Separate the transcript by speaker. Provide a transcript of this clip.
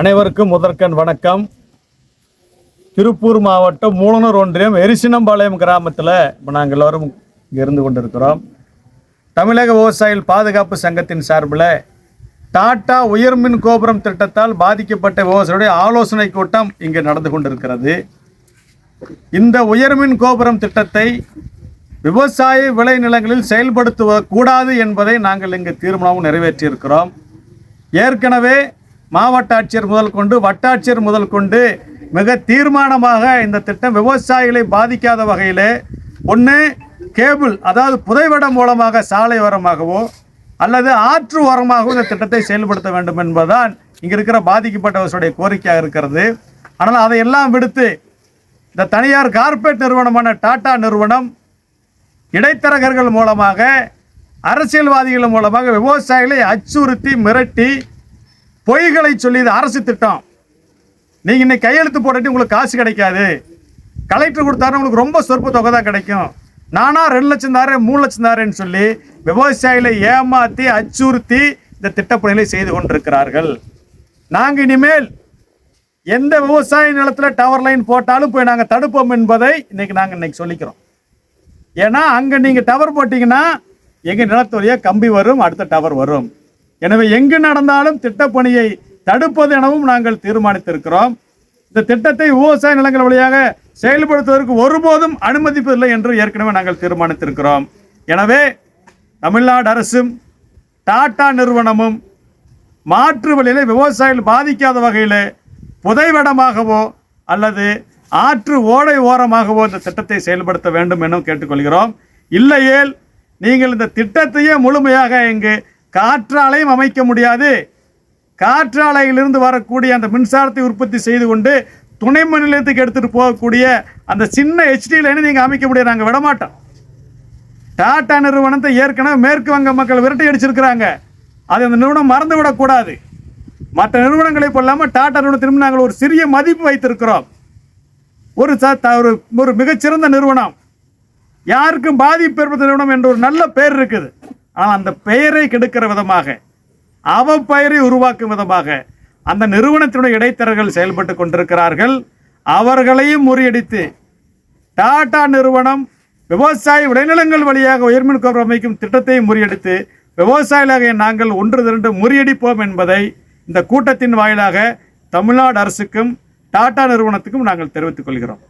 Speaker 1: அனைவருக்கும் முதற்கண் வணக்கம். திருப்பூர் மாவட்டம் மூலனூர் ஒன்றியம் எரிசினம்பாளையம் கிராமத்தில் இப்போ நாங்கள் எல்லோரும் இங்கே இருந்து கொண்டிருக்கிறோம். தமிழக விவசாயிகள் பாதுகாப்பு சங்கத்தின் சார்பில் டாடா உயர்மின் கோபுரம் திட்டத்தால் பாதிக்கப்பட்ட விவசாயிகளுடைய ஆலோசனை கூட்டம் இங்கே நடந்து கொண்டிருக்கிறது. இந்த உயர்மின் கோபுரம் திட்டத்தை விவசாய விளைநிலங்களில் செயல்படுத்துவ கூடாது என்பதை நாங்கள் இங்கு தீர்மானமும் நிறைவேற்றியிருக்கிறோம். ஏற்கனவே மாவட்ட ஆட்சியர் முதல் கொண்டு வட்டாட்சியர் முதல் கொண்டு மிக தீர்மானமாக இந்த திட்டம் விவசாயிகளை பாதிக்காத வகையில் ஒன்று கேபிள் அதாவது புதைவடம் மூலமாக சாலை ஓரமாகவோ அல்லது ஆற்று ஓரமாகவோ இந்த திட்டத்தை செயல்படுத்த வேண்டும் என்பதுதான் இங்கே இருக்கிற பாதிக்கப்பட்டவர்களுடைய கோரிக்கையாக இருக்கிறது. ஆனால் அதையெல்லாம் விடுத்து இந்த தனியார் கார்ப்பரேட் நிறுவனமான டாடா நிறுவனம் இடைத்தரகர்கள் மூலமாக அரசியல்வாதிகள் மூலமாக விவசாயிகளை அச்சுறுத்தி மிரட்டி பொய்களை சொல்லி இது அரசு திட்டம். நீங்கள் இன்னைக்கு கையெழுத்து போட்டுட்டு உங்களுக்கு காசு கிடைக்காது. கலெக்டர் கொடுத்தாரு உங்களுக்கு ரொம்ப சொற்ப தொகை தான் கிடைக்கும். நானா ரெண்டு லட்சம் தாரேன் மூணு லட்சம் தாரேன்னு சொல்லி விவசாயிகளை ஏமாற்றி அச்சுறுத்தி இந்த திட்டப்பணிகளை செய்து கொண்டிருக்கிறார்கள். நாங்கள் இனிமேல் எந்த விவசாய நிலத்தில் டவர் லைன் போட்டாலும் போய் நாங்கள் தடுப்போம் என்பதை இன்னைக்கு நாங்கள் இன்னைக்கு சொல்லிக்கிறோம். ஏன்னா அங்கே நீங்கள் டவர் போட்டிங்கன்னா எங்கள் நிலத்துறையே கம்பி வரும் அடுத்த டவர் வரும். எனவே எங்கு நடந்தாலும் திட்டப்பணியை தடுப்பது எனவும் நாங்கள் தீர்மானித்திருக்கிறோம். இந்த திட்டத்தை விவசாய நிலங்கள் வழியாக செயல்படுத்துவதற்கு ஒருபோதும் அனுமதிப்பதில்லை என்று ஏற்கனவே நாங்கள் தீர்மானித்திருக்கிறோம். எனவே தமிழ்நாடு அரசும் டாடா நிறுவனமும் மாற்று வழியில் விவசாயிகள் பாதிக்காத வகையில் புதைவடமாகவோ அல்லது ஆற்று ஓடை ஓரமாகவோ இந்த திட்டத்தை செயல்படுத்த வேண்டும் எனவும் கேட்டுக்கொள்கிறோம். இல்லையேல் நீங்கள் இந்த திட்டத்தையே முழுமையாக இங்கு காற்றாலையும் அமைக்க முடியாது. காற்றாலையிலிருந்து வரக்கூடிய அந்த மின்சாரத்தை உற்பத்தி செய்து கொண்டு துணை மின் நிலையத்துக்கு எடுத்துகிட்டு போகக்கூடிய அந்த சின்ன ஹெச்டி லைனை நீங்கள் அமைக்க முடியாது. நாங்கள் விடமாட்டோம். டாடா நிறுவனத்தை ஏற்கனவே மேற்கு வங்க மக்கள் விரட்டி அடிச்சிருக்கிறாங்க. அது அந்த நிறுவனம் மறந்து விடக்கூடாது மற்ற நிறுவனங்களை போலாமல் டாடா நிறுவனத்திலும் நாங்கள் ஒரு சிறிய மதிப்பு வைத்திருக்கிறோம். ஒரு ச- ஒரு ஒரு மிகச்சிறந்த நிறுவனம். யாருக்கும் பாதிப்பு ஏற்படுத்த நிறுவனம் என்ற ஒரு நல்ல பேர் இருக்குது. ஆனால் அந்த பெயரை கெடுக்கிற விதமாக அவ பெயரை உருவாக்கும் விதமாக அந்த நிறுவனத்தினுடைய இடைத்தரகர்கள் செயல்பட்டு கொண்டிருக்கிறார்கள். அவர்களையும் முறியடித்து டாடா நிறுவனம் விவசாய விளைநிலங்கள் வழியாக உயர்மின் கோபுரம் அமைக்கும் திட்டத்தையும் முறியடித்து விவசாயிகளாக நாங்கள் ஒன்று திரண்டு முறியடிப்போம் என்பதை இந்த கூட்டத்தின் வாயிலாக தமிழ்நாடு அரசுக்கும் டாடா நிறுவனத்துக்கும் நாங்கள் தெரிவித்துக் கொள்கிறோம்.